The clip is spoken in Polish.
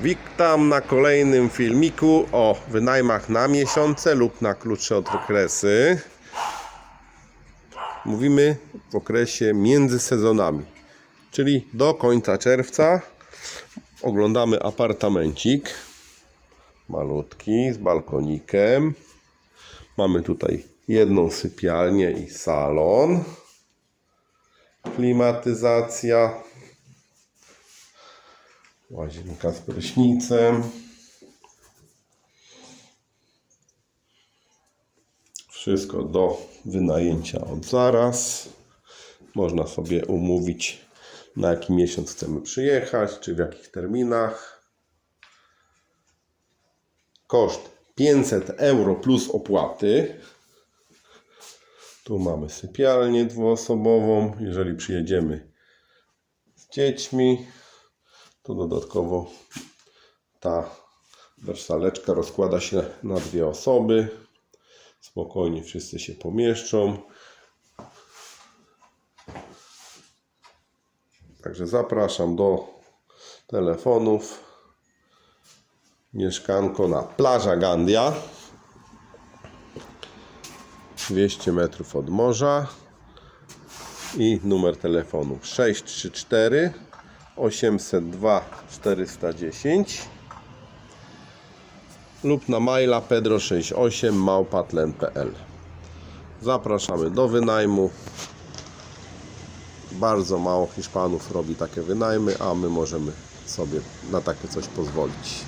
Witam na kolejnym filmiku o wynajmach na miesiące lub na krótsze okresy. Mówimy w okresie między sezonami, czyli do końca czerwca. Oglądamy apartamencik malutki z balkonikiem. Mamy tutaj jedną sypialnię i salon. Klimatyzacja. Łazienka z prysznicem. Wszystko do wynajęcia od zaraz. Można sobie umówić na jaki miesiąc chcemy przyjechać, czy w jakich terminach. Koszt 500 euro plus opłaty. Tu mamy sypialnię dwuosobową. Jeżeli przyjedziemy z dziećmi, to dodatkowo ta wersaleczka rozkłada się na dwie osoby. Spokojnie wszyscy się pomieszczą. Także zapraszam do telefonów. Mieszkanko na plaża Gandia. 200 metrów od morza. I numer telefonu 634 802 410 lub na maila pedro68 małpatlen.pl Zapraszamy do wynajmu. Bardzo mało Hiszpanów robi takie wynajmy, a my możemy sobie na takie coś pozwolić.